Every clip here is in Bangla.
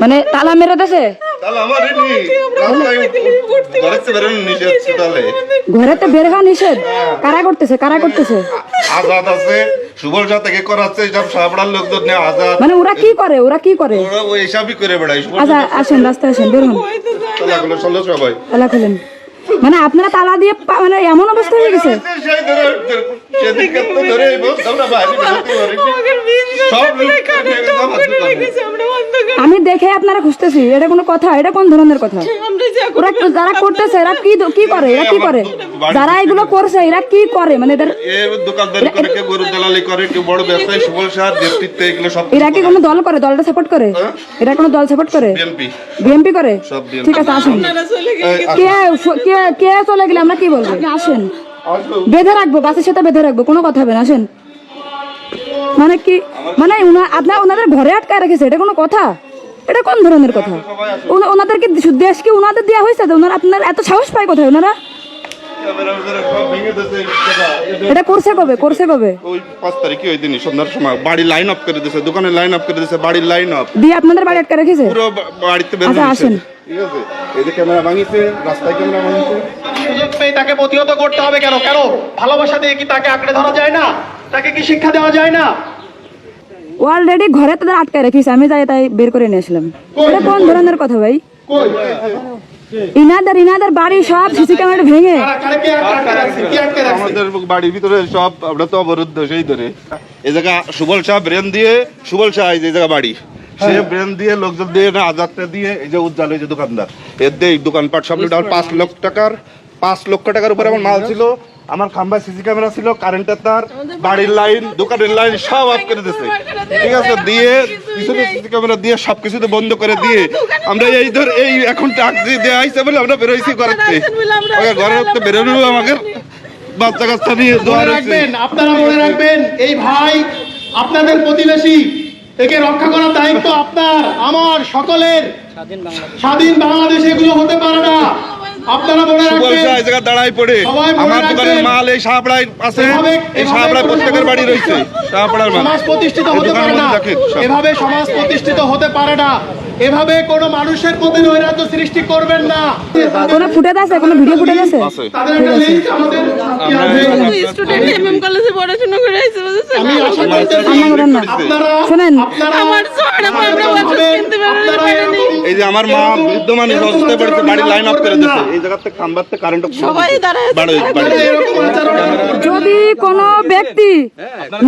মানে তালা মেরে দেছে তাহলে ঘরেতে বের হওয়া নিষেধ? কারা করতেছে? কারা করতেছে? আজাদ আছে সুবল সাথ থেকে করাচ্ছে সব সাবড়ার লোকজন নিয়ে আজাদ। মানে ওরা কি করে? ওরা কি করে? ওরা ওই হিসাবই করে বেড়ায় আচ্ছা আসেন রাস্তায় আসেন বের হন। চলো সবাই। তালা খুলেন। মানে আপনারা তালা দিয়ে মানে এমন অবস্থা হয়ে গেছে। সব লোক নিয়ে গেছে আমার দোকানে। আমি দেখে আপনারা খুঁজতেছি এটা কোনো কথা এটা কোন ধরনের কথা? ওরা যারা করতেছে এরা কি কি করে এরা কি করে? যারা এগুলো করছে এরা কি করে? মানে এদের দোকানদারি করে কেউ গরু দালালি করে কেউ বড় ব্যবসায়ী সুবল সার নেতৃত্বে এগুলো সব এরা কি কোনো দল করে দলটা সাপোর্ট করে? এরা কোনো দল সাপোর্ট করে? বিএনপি বিএমপি করে? ঠিক আছে আসুন। কে কে কে চলে গেলে আমরা কি বলব? আসেন। বেঁধে রাখব গাছের সাথে বেঁধে রাখব কোনো কথা হবে না আসেন। মানে কি মানে উনা- আপনার ওনাদের ঘরে আটকায় রেখেছে এটা কোনো কথা? এটা কোন ধরনের কথা? ওনা- ওনাদেরকে দেশ কি ওনাদের দেওয়া হয়েছে? তো ওনারা আপনার এত সাহস পায় কোথায় ওনারা? এটা করছে কবে? করছে কবে? ওই পাঁচ তারিখে ওই দিনই সন্ধ্যার সময়। বাড়ি লাইন অফ করে দিয়েছে দোকানে লাইন অফ করে দিয়েছে লাইন অফ দিয়ে আপনাদের বাড়ি আটকা রেখেছে? পুরো বাড়িতে বের আচ্ছা, আসেন। ঠিক আছে? এই ক্যামেরা ভাঙিছে রাস্তায় ক্যামেরা ভাঙিছে। সুযোগ পেয়ে তাকে প্রতিহত করতে হবে কেন? কেন? ভালোবাসা দিয়ে কি তাকে আঁকড়ে ধরা যায় না? তাকে কি শিক্ষা দেওয়া যায় না? অলরেডি ঘরে তাদের আটকায় রেখেছে আমি যাই তাই বের করে নিয়ে আসলাম। এটা কোন ধরনের কথা ভাই? ইনাদের ইনাদের বাড়ি সব সিসি ক্যামেরা ভেঙে। আমাদের বাড়ির ভিতরে সব আমরা তো অবরুদ্ধ সেই ধরে। এই জায়গা সুবল শাহ ব্রেন দিয়ে সুবল শাহ এই যে জায়গা বাড়ি সে ব্রেন দিয়ে লোকজন দিয়ে না আজাদটা দিয়ে এই যে উজ্জ্বল এই যে দোকানদার। এর দিয়ে দোকানপাট সব মিলে পাঁচ লক্ষ টাকার পাঁচ লক্ষ টাকার উপরে আমার মাল ছিল আমার খাম্বায় সিসি ক্যামেরা ছিল কারেন্টের তার বাড়ির লাইন দোকানের লাইন সব অফ করে দিয়েছে ঠিক আছে দিয়ে পিছনে সিসি ক্যামেরা দিয়ে সব কিছুতে বন্ধ করে দিয়ে আমরা এই ধর এই এখন টাক দিয়ে দেওয়া হয়েছে বলে আমরা বেরোইছি ঘরেতে। ওকে ঘরের তো বেরোনো আমাকে। বাচ্চা কাচ্চা নিয়ে দোয়া রাখবেন আপনারা মনে রাখবেন এই ভাই আপনাদের প্রতিবেশী একে রক্ষা করার দায়িত্ব আপনার আমার সকলের। স্বাধীন বাংলাদেশ এগুলো হতে পারে না। আপনারা মনে সুবল রাখবেন শাহ এই জায়গায় দাঁড়াই পড়ে। আমার দোকানের মাল এই শাহপাড়ায় আছে। এভাবে- এই শাহপাড়ায় প্রত্যেকের বাড়ি সমাজ রয়েছে শাহপাড়ার মাল। সমাজ প্রতিষ্ঠিত হতে পারে না। এভাবে সমাজ প্রতিষ্ঠিত হতে পারে না। এভাবে কোনো মানুষের প্রতি নৈরাজ্য সৃষ্টি করবেন না। কোনো ফুটেজ আছে? কোনো ভিডিও ফুটেজ আছে? আছে। তাদের একটা লিস্ট আমাদের স্টুডেন্ট এমএম কলেজে পড়াশোনা করে আমি আশা করতেছি আপনারা শোনেন। আমার কিনতে পারেনি, এই যে আমার মা বৃদ্ধ মানুষ অসুস্থ পড়েছে বাড়ির লাইন অফ করে দিচ্ছে এই জায়গাতে খাম্বাতে কারেন্ট সবাই দাঁড়ায় আছে। বাড়ি বাড়ি। এরকম আচরণ যদি কোনো ব্যক্তি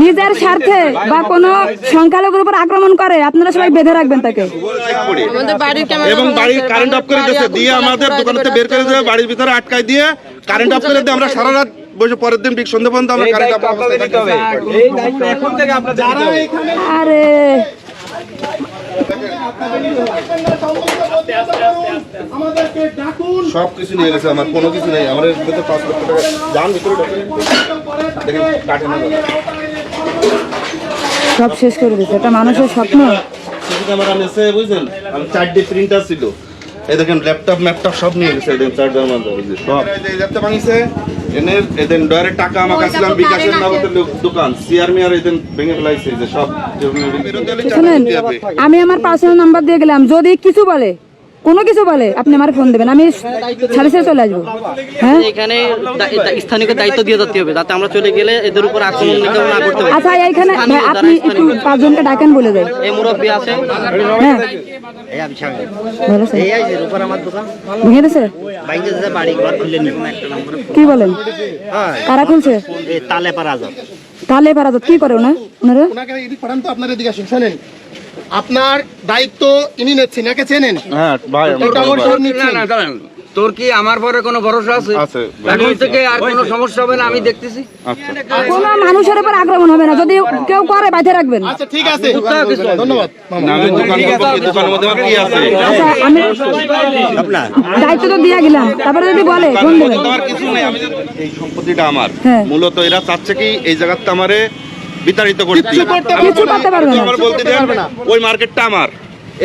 নিজের স্বার্থে বা কোনো সংখ্যালঘুর উপর আক্রমণ করে আপনারা সবাই বেঁধে রাখবেন তাকে। পড়ে। আমাদের বাড়ির ক্যামেরা এবং বাড়ির কারেন্ট অফ করে দিয়ে আমাদের দোকানেতে বের করে দেবে বাড়ির ভিতরে আটকায় দিয়ে কারেন্ট অফ করে দিয়ে আমরা সারা রাত বসে পরের দিন ঠিক সন্ধ্যা পর্যন্ত আমরা আরে। সব কিছু নিয়ে গেছে আমার কোনো কিছু নেই। আমার ভিতরে পাঁচ লক্ষ টাকা যান ভিতরে ঢোকেন। দেখেন কাটে না সব শেষ করে দিচ্ছে এটা মানুষের স্বপ্ন। ক্যামেরা বুঝছেন আমি চারটে প্রিন্টার ছিল। এই দেখেন ল্যাপটপ ম্যাপটপ সব নিয়ে গেছে। চার্জার সব। ল্যাপটপ ভাঙিছে। এনে এদিন ডয়ারে টাকা আমাকে আসলাম বিকাশের নগদের দোকান। সিআর মিয়ার এদের ভেঙে ফেলাইছে যে সব আমি আমার পার্সোনাল নাম্বার দিয়ে গেলাম। যদি কিছু বলে কোনো কিছু বলে আপনি আমার ফোন দেবেন আমি সাথে চলে আসব। হ্যাঁ? এখানে স্থানীয় দায়িত্ব দিয়ে যেতে হবে যাতে আমরা চলে গেলে এদের উপর আক্রমণ না করতে পারি। আচ্ছা এইখানে আপনি একটু পাঁচজনকে ডাকেন বলে দেয় এই মুরব্বী আছে। হ্যাঁ। ভালো স্যার ভেঙে দিছে কি বলেন? কারা খুলছে? তালে পারা কি করে ওনা ওনারা? ওনাকে এদিক পাঠান তো আপনার এদিকে আসুন শোনেন। আপনার দায়িত্ব ইনি নিচ্ছেন একে চেনেন? হ্যাঁ ভাই তোর কি আমার পরে কোনো ভরসা আছে? আছে এখন থেকে আর কোনো সমস্যা হবে না আমি দেখতেছি। আচ্ছা। কোনো মানুষের উপর আক্রমণ হবে না যদি কেউ করে বাইরে রাখবেন। আচ্ছা ঠিক আছে। ধন্যবাদ। মধ্যে কি আছে? আচ্ছা আমি দায়িত্ব তো দিয়ে গেলাম। তারপরে যদি বলে কিছু নেই আমি এই সম্পত্তিটা আমার। হ্যাঁ। মূলত এরা চাচ্ছে কি এই জায়গাতে আমারে বিতাড়িত করতে না। আমার বলতে দেন ওই মার্কেটটা আমার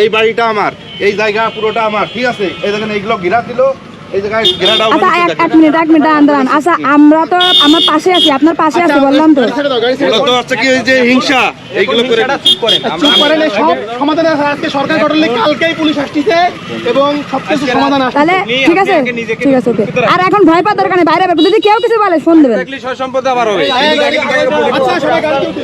এই বাড়িটা আমার এই জায়গা পুরোটা আমার ঠিক আছে? এই দেখেন এইগুলো ঘিরা দিল ঘেরাটাও আচ্ছা এক এক মিনিট এক মিনিট দাঁড়ান দাঁড়ান। আচ্ছা আমরা তো আমার পাশে আছি আপনার পাশে আছি বললাম তো। গাড়ি ছেড়ে দাও, গাড়ি ছেড়ে দাও। তো হচ্ছে কি যে হিংসা এইগুলো করে চুপ করেন এই সব সমাধান আছে আজকে সরকার গঠন কালকেই পুলিশ আসছে এবং সবকিছু সমাধান আসছে। তাহলে ঠিক আছে ঠিক আছে ওকে। আর এখন ভয় পাওয়ার দরকার নেই বাইরে যদি কেউ কিছু বলে ফোন দেবেন। আচ্ছা সবাই গাড়িতে উঠে।